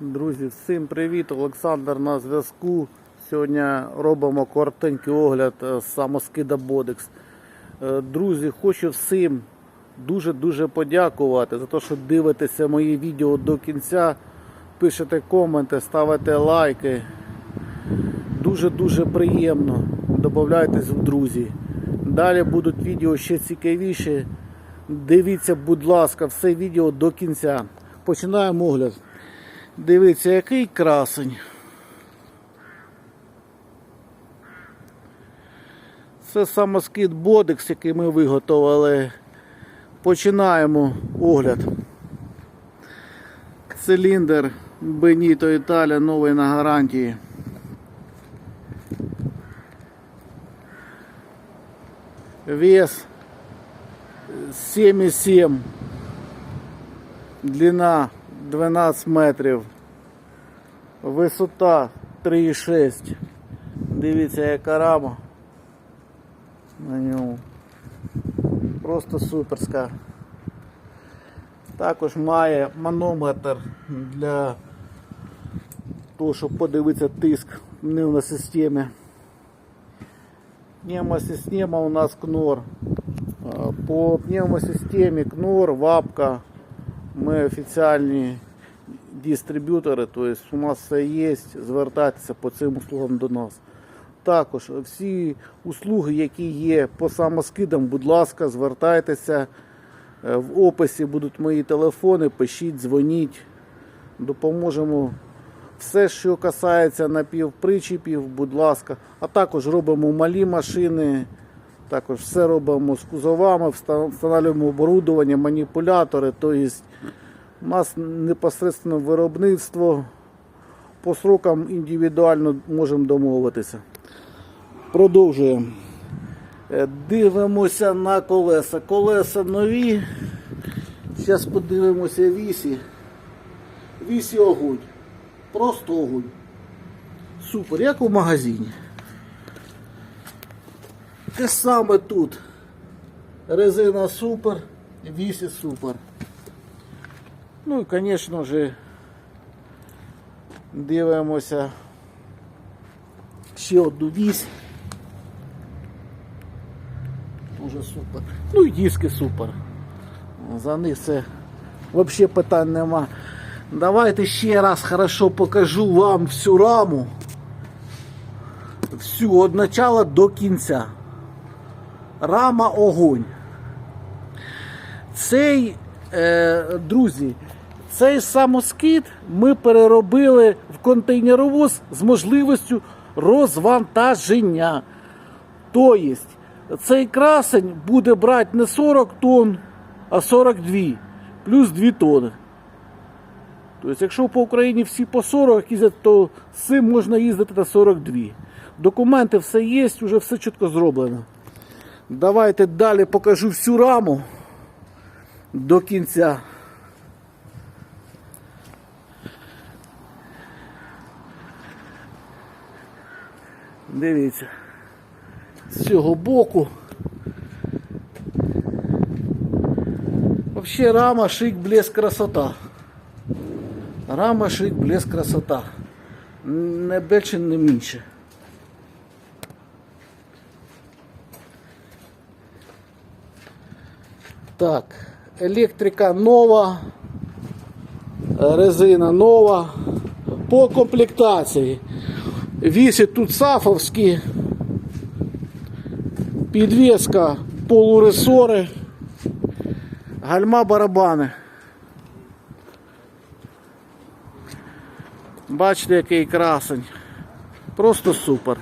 Друзі, всім привіт! Олександр на зв'язку. Сьогодні робимо коротенький огляд е, самоскида Бодекс. Е, Друзі, хочу всім дуже-дуже подякувати за те, що дивитеся мої відео до кінця. Пишете коменти, ставите лайки. Дуже-дуже приємно. Додавайтесь в друзі. Далі будуть відео ще цікавіші. Дивіться, будь ласка, все відео до кінця. Починаємо огляд. Дивіться, який красень. Це самоскид Бодекс, який ми виготовили. Починаємо огляд. Циліндр Benito Італія новий на гарантії. Вес 7,7. Длина 12 метрів. Висота 3,6. Дивіться, яка рама на ньому. Просто суперська. Також має манометр для того, щоб подивитися тиск пневмосистемі. Пневмосистема у нас КНОР. По пневмосистемі КНОР, ВАПКА. Ми офіціальні дистриб'ютори, тобто у нас все є, звертайтеся по цим услугам до нас. Також всі услуги, які є по самоскидам, будь ласка, звертайтеся. Е, В описі будуть мої телефони, пишіть, дзвоніть, допоможемо. Все, що касається напівпричіпів, будь ласка. А також робимо малі машини, також все робимо з кузовами, вста- встановлюємо оборудовання, маніпулятори. Тобто у нас непосередньо виробництво. По срокам індивідуально можемо домовитися. Продовжуємо. Е, Дивимося на колеса. Колеса нові. Зараз подивимося вісі. Вісі огонь. Просто огонь. Супер, як у магазині. Те саме тут. Резина супер, вісі супер. Ну і, звісно ж, дивимося ще одну вісь. Дуже супер. Ну і диски супер. За них це взагалі питань нема. Давайте ще раз хорошо покажу вам всю раму. Всю від начала до кінця. Рама огонь. Цей, е, друзі, цей самоскид ми переробили в контейнеровоз з можливістю розвантаження. Тобто, цей красень буде брати не 40 тонн, а 42, плюс 2 тонни. Тобто, якщо по Україні всі по 40 їздять, то з цим можна їздити на 42. Документи все є, вже все чітко зроблено. Давайте далі покажу всю раму до кінця. Дивіться. З цього боку. Вообще рама, шик, блеск, красота. Рама, шик, блеск, красота. Не більше, не менше. Так, електрика нова, резина нова. По комплектації. Вісить тут сафовські, підвеска полуресори, гальма барабани. Бачите, який красень. Просто супер.